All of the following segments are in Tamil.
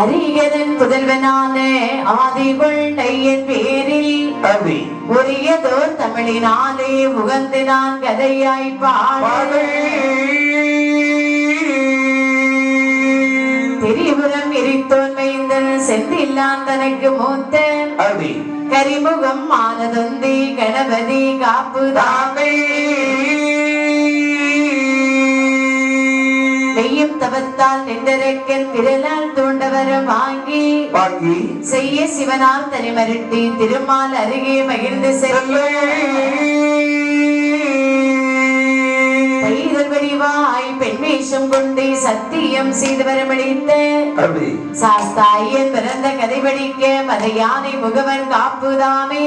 அரியதன் புதல்வனான ஆதிகொண்டையன் பேரில் அப்படி உரியதோர் தமிழினாலே உகந்து நான் கதையாய் பாட. பாடு. திரிபுரம் எரித்தோன் மைந்தன் செந்தில்லான் தனக்கு மூத்த. கரிமுகம் மானதொந்தி கணபதி காப்புதான் தாமே தவத்தால் நின்றரக்கன் விரலால் தூண்டவரம் வாங்கி வாங்கி செய்ய சிவனால் தனி மருட்டி திருமால் அருகே மகிழ்ந்து செல்ல. பைதல் வடிவாய் பெண் வேஷம் கொண்டு சத்தியம் செய்து வரமளித்த சாஸ்தாயன் பிறந்த கதை படிக்க மத யானை முகவன் காப்புதாமே.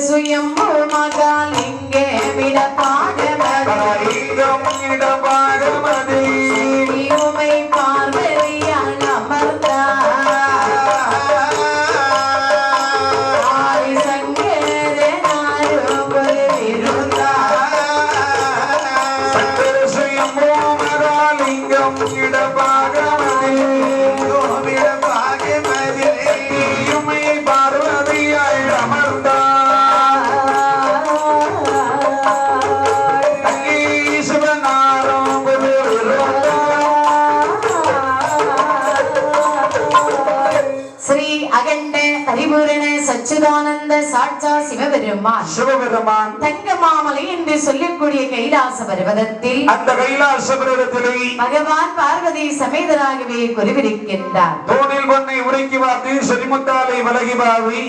சுயம்பு மகாலிங்க விட பாடமதி உமை பார்வதியால் அமர்ந்தார் ஆதி சங்கரனாரும் பரிபூரண சச்சுதானந்த சாட்சா சிவபெருமான். சிவபெருமான். தங்கமாமலை என்று சொல்லக்கூடிய கைலாச பர்வதத்தில் அந்த கைலாசபுரத்திலே பகவான் பார்வதி சமேதராகவே குருவிருக்கின்றார். தோணில் பொன்னை உருக்கி பார்த்து செறிமுத்தாலை விலகி பாவி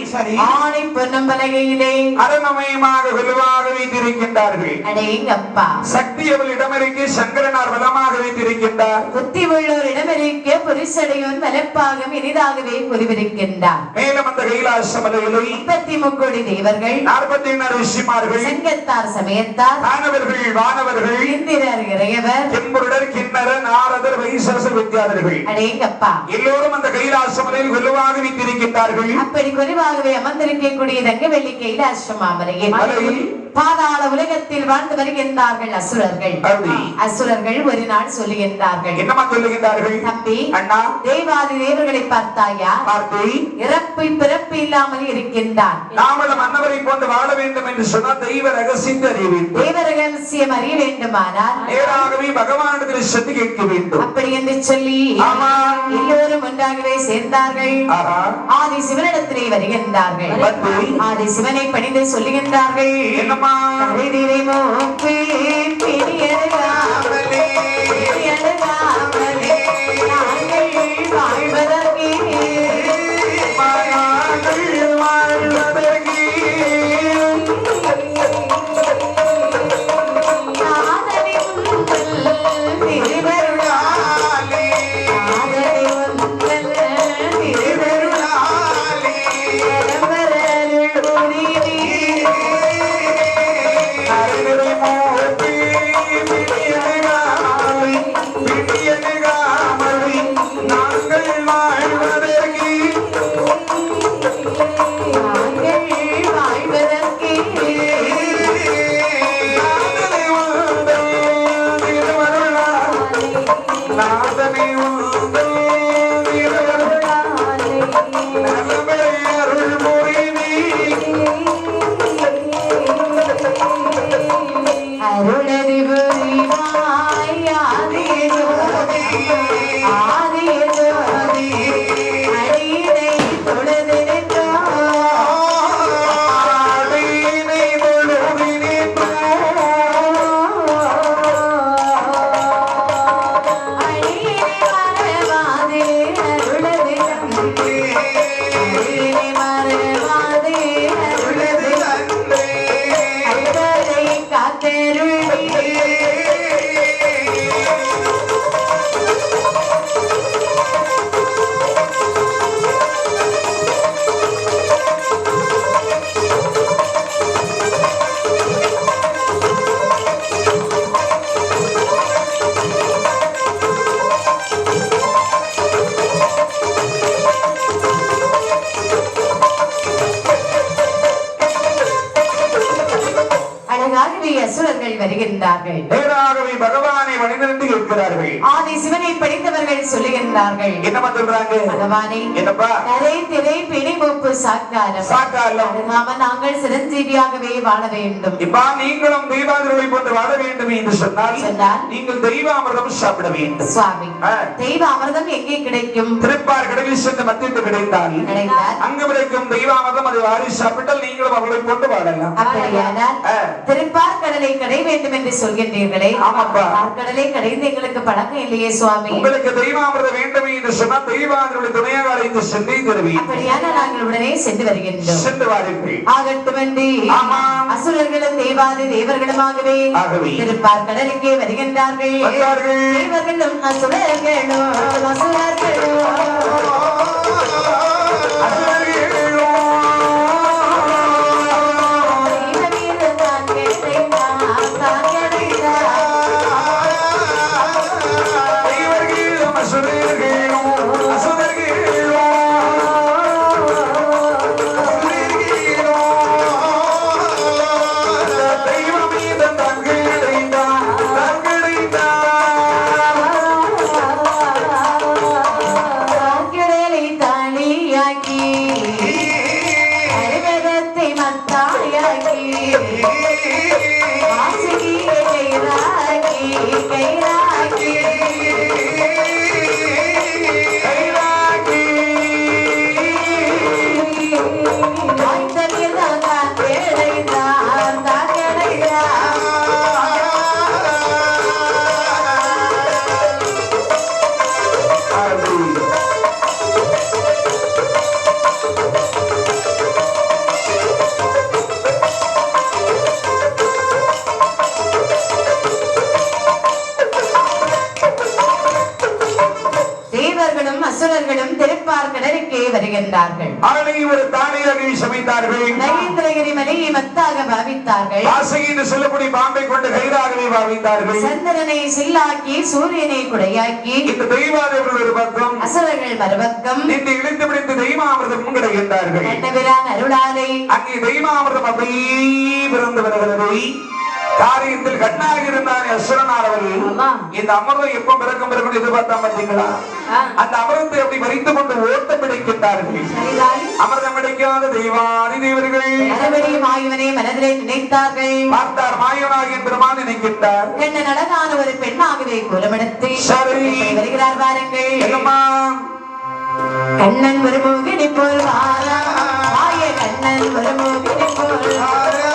ஆணை பொன்னும் பலகையிலே அரணமயமாக வலுவாக வைத்திருக்கின்றார்கள். அடேங்கப்பா. சக்தி அவளிடமிருக்கு சங்கரனார் வளமாக வைத்திருக்கின்றார். புத்தி உள்ளோர் இடமிருக்க புரிசடையோன் வலப்பாகம் இனிதாகவே குருவிருக்கின்றார். மேலும் அந்த கைலாச மலையிலே முப்பத்தி முக்கோடி தேவர்கள் நாற்பத்தி ரிஷிமார்கள் சங்கத்தார் சமயத்தார் தானவர்கள் வானவர்கள் இந்திரர் இறையவர் கிம்புருடர் கிண்ணற நாரதர் வைசேஷ வித்யாதர்கள். அடேங்கப்பா. எல்லோரும் அந்த கைலாச மலையில் வலுவாக வைத்திருக்கின்றார்கள் அப்படி குறைவாகவே அமர்ந்திருக்கக்கூடிய தங்கவெள்ளி கைலாசம் மாமலையில் மலையில் பாதாள உலகத்தில் வாழ்ந்து வருகின்றார்கள் அசுரர்கள். அசுரர்கள் ஒரு நாள் சொல்லுகின்றார்கள். என்னமா சொல்லுகின்றார்கள்? தம்பி அண்ணா தேவாதி தேவர்களை பார்த்தாயா? பார்த்து இறப்பு பிறப்பு இல்லாமல் இருக்கின்றான் நாமளும் மன்னவரை போன்று வாழ வேண்டும் என்று சொன்னால் தெய்வ ரகசியத்தை அறிய வேண்டும் தேவ ரகசியம் அறிய வேண்டுமானால் நேராகவே பகவானிடத்தில் சென்று கேட்க வேண்டும். அப்படி என்று சொல்லி. எல்லோரும் ஒன்றாகவே சேர்ந்தார்கள். ஆதி சிவனிடத்திலே வருகின்றார்கள். ஆதி சிவனை பணிந்து சொல்லுகின்றார்கள். என்னம்மா? கரைதிரை மோப்பி நேராகவே பகவானை வணிந்திருந்து இருக்கிறார்கள் ஆதி சிவனை படித்தவர்கள் சொல்லுகின்றார்கள். என்னமா சொல்றாங்க? பகவானே என்னப்பா? கரை திரை பிணி மூப்பு சாக்காரம். சாக்காலம் அருகாம நாங்கள் சிரஞ்சீவியாகவே வாழ வேண்டும். இப்பா நீங்களும் தெய்வாதிரவை போன்று வாழ வேண்டும் என்று சொன்னால் நீங்கள் தெய்வாமிர்தம் சாப்பிட வேண்டும். சுவாமி. தெய்வ அமிர்தம் எங்கே கிடைக்கும்? திருப்பார் கடலில் சென்று மத்திட்டு கிடைத்தால் அங்கு கிடைக்கும் தெய்வாமிர்தம் அது வாரி சாப்பிட்டால் நீங்களும் அவர்களை கொண்டு வாழலாம். அப்படியானால் ஆ. திருப்பார்கடலை கடை வேண்டும் என்று சொல்கின்றீர்களே. ஆமாப்பா. பார்க்கடலை கடைந்து எங்களுக்கு பழக்கம் இல்லையே சுவாமி. உங்களுக்கு தெய்வாமிர்தம் வேண்டும். என்று சொன்னால் துணையாக நாங்கள் உடனே சென்று வருகின்றோம். சென்று வாருங்கள். ஆகட்டும் என்று. அசுரர்களும் தேவாதி தேவர்களுமாகவே. திருப்பார் கடலுக்கே வருகின்றார்கள். தேவர்களும் அசுரர்களும் அசுரர்களும். கடலுக்கே வருகின்றார்கள். அவனை ஒரு தானியகை சமைத்தார்கள். நரேந்திரகிரி மலையை மத்தாக பாவித்தார்கள். ஆசை என்று சொல்லக்கூடிய பாம்பை கொண்டு கைதாகவே பாவித்தார்கள். சந்திரனை சில்லாக்கி சூரியனை குடையாக்கி இந்த தெய்வாதேவர்கள் ஒரு பக்கம் அசுரர்கள் மறுபக்கம் நின்று இழுத்து பிடித்து தெய்வாமிர்தம் கிடைக்கின்றார்கள் கண்ணபிரான் அருளாலை அங்கே தெய்வாமிர்தம் அப்படியே பிறந்து வருகிறது. காரியத்தில் கண்ணாக இருந்தானே அசுரனானவர்கள் ஆமா. இந்த அமிர்தம் எப்ப பிறக்கும் பிறக்கும் எதிர்பார்த்தா பார்த்தீங்களா. அந்த அமிர்தத்தை அப்படி பறித்துக் கொண்டு ஓட்டம் பிடிக்கின்றார்கள். அமிர்தம் பிடிக்காத தெய்வாதி தேவர்கள். மறுபடியும் ஆய்வனை மனதிலே நினைத்தார்கள். பார்த்தார் மாயவனாகிய பெருமான் நினைக்கின்றார். கண்ணன் ஒரு பெண்ணாகவே கோலமெடுத்து சரி. இப்படி வருகிறார் பாருங்கள். என்னம்மா? கண்ணன் ஒரு மூகினி போல் வாரா. கண்ணன் ஒரு மூகினி போல்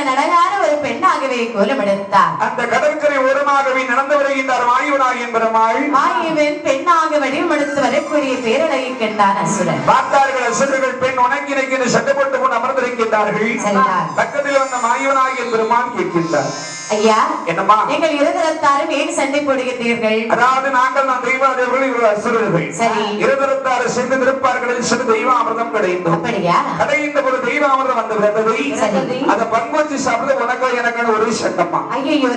பெருமாள். அழகான ஒரு பெண்ணாகவே கோலமெடுத்தார் அந்த கடற்கரை ஓரமாகவே நடந்து வருகின்றார் மாயவனாகிய பெருமாள் மாயவன் பெண்ணாக வடிவமெடுத்து வரக்கூடிய பேரழகை கண்டான் அசுரன் பார்த்தார்கள் அசுரர்கள் பெண் உனக்கினைக்கு சட்டப்பட்டு கொண்டு அமர்ந்திருக்கின்றார்கள். பக்கத்தில் வந்த மாயவனாகிய பெருமான் கேட்கின்றார் ஐயா என்னம்மா? நீங்கள் இருதரத்தாரும் ஏன் சண்டை போடுகின்றீர்கள்? அதாவது நாங்கள் நான் தெய்வாதேவர்கள் இவர்கள் அசுரர்கள். சரி. தெய்வாமிர்தம் கிடைத்தோம். அப்படியா? கடைந்த ஒரு தெய்வாமிர்தம் வந்து விட்டது. அதை பங்கு வச்சு சாப்பிட உனக்கு எனக்கு ஒரு ஐயோ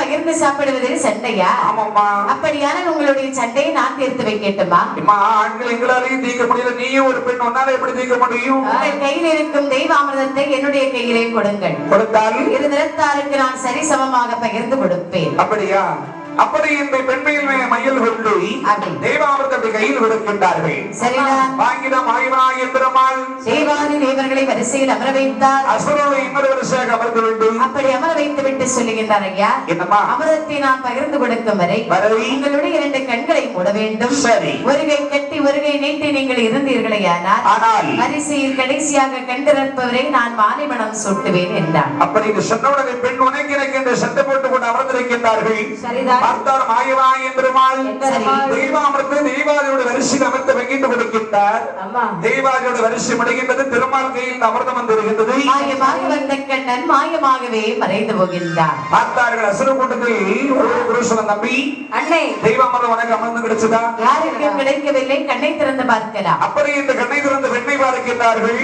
பகிர்ந்து சாப்பிடுவதில் சண்டையா? ஆமாம்மா. அப்படியான உங்களுடைய சண்டையை நான் தீர்த்து வைக்கட்டுமா? அம்மா ஆண்கள் எங்களாலையும் தீர்க்க முடியல. நீயும் ஒரு பெண் உன்னால எப்படி தீர்க்க முடியும்? கையில் இருக்கும் தெய்வாமிர்தத்தை என்னுடைய கையிலே கொடுங்கள். கொடுத்தால்? இருதரத்தாருக்கு நான் சரிசமமாக பகிர்ந்து கொடுப்பேன். அப்படியா? அப்படி இந்த பெண்மையில் மையல் கொண்டு அப்படி கையில் கொடுக்கின்றார்கள். சரிதான் வாங்கிட மாயமாய பெருமாள். தேவாதி தேவர்களை வரிசையில் அமர வைத்தார் இன்னொரு அமர்ந்து கொண்டு அப்படி அமர வைத்து விட்டு சொல்லுகின்றார் ஐயா. என்னம்மா? அமிர்தத்தை நான் பகிர்ந்து கொடுக்கும் வரை உங்களுடைய இரண்டு கண்களை மூட வேண்டும். சரி. ஒருகை கட்டி ஒருகை நீட்டி நீங்கள் இருந்தீர்களே ஆனால் ஆனால் வரிசையில் கடைசியாக கண்டிருப்பவரை நான் மாலை மனம் சூட்டுவேன் என்றான் அப்படி இந்த சொன்னவுடனே பெண் உனக்கு எனக்கு என்று சண்டை போட்டுக் கொண்டு அமர்ந்திருக்கின்றார்கள். சரிதான். பார்த்தார் பெருமாள். சரி. தெய்வாமிரத்தை தெய்வாதியோட வரிசையில் அமர்ந்து வங்கிட்டு கொடுக்கின்றார் தெய்வாதியோட வரிசை முடிகின்றது திருமால் கையில் அமிர்தம் வந்திருக்கின்றது கண்ணன் மாயமாகவே மறைந்து போகின்றார். பார்த்தார்கள் அசுர கூட்டத்தில் ஒரு புருஷனை நம்பி அண்ணே தெய்வாமிரதம் உனக்கு அமர்ந்து கிடைச்சதா? யாருக்கும் கிடைக்கவில்லை? கண்ணை திறந்து பார்க்கலாம். அப்படி இந்த கண்ணை திறந்து வெண்ணை பார்க்கின்றார்கள்.